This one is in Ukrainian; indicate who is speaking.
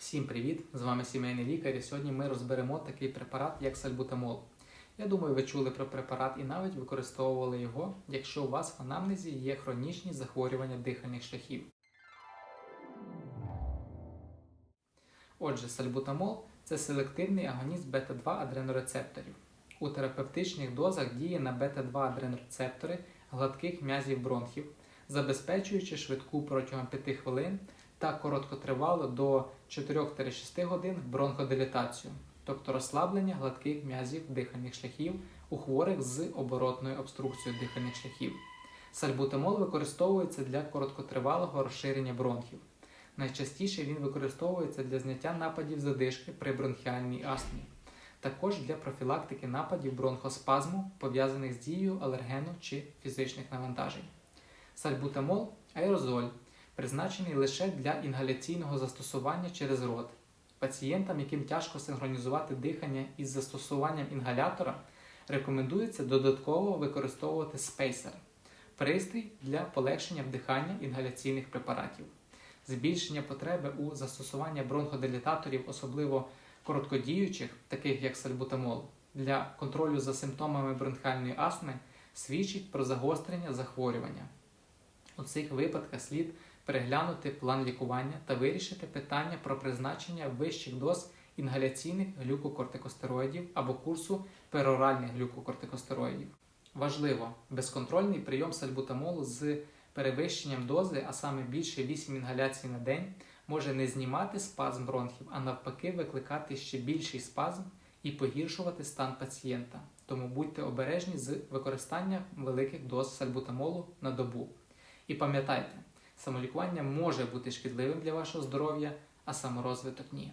Speaker 1: Всім привіт! З вами сімейний лікар. І сьогодні ми розберемо такий препарат, як сальбутамол. Я думаю, ви чули про препарат і навіть використовували його, якщо у вас в анамнезі є хронічні захворювання дихальних шляхів. Отже, сальбутамол це селективний агоніст бета-2 адренорецепторів. У терапевтичних дозах діє на бета-2 адренорецептори гладких м'язів бронхів, забезпечуючи швидку протягом 5 хвилин та короткотривалу до 4-6 годин бронходилатацію, тобто розслаблення гладких м'язів дихальних шляхів у хворих з оборотною обструкцією дихальних шляхів. Сальбутамол використовується для короткотривалого розширення бронхів. Найчастіше він використовується для зняття нападів задишки при бронхіальній астмі, також для профілактики нападів бронхоспазму, пов'язаних з дією алергену чи фізичних навантажень. Сальбутамол аерозоль призначений лише для інгаляційного застосування через рот. Пацієнтам, яким тяжко синхронізувати дихання із застосуванням інгалятора, рекомендується додатково використовувати спейсер пристрій для полегшення вдихання інгаляційних препаратів. Збільшення потреби у застосуванні бронходилататорів, особливо короткодіючих, таких як сальбутамол, для контролю за симптомами бронхіальної астми свідчить про загострення захворювання. У цих випадках слід переглянути план лікування та вирішити питання про призначення вищих доз інгаляційних глюкокортикостероїдів або курсу пероральних глюкокортикостероїдів. Важливо, безконтрольний прийом сальбутамолу з перевищенням дози, а саме більше 8 інгаляцій на день, може не знімати спазм бронхів, а навпаки викликати ще більший спазм і погіршувати стан пацієнта. Тому будьте обережні з використанням великих доз сальбутамолу на добу. І пам'ятайте, самолікування може бути шкідливим для вашого здоров'я, а саморозвиток ні.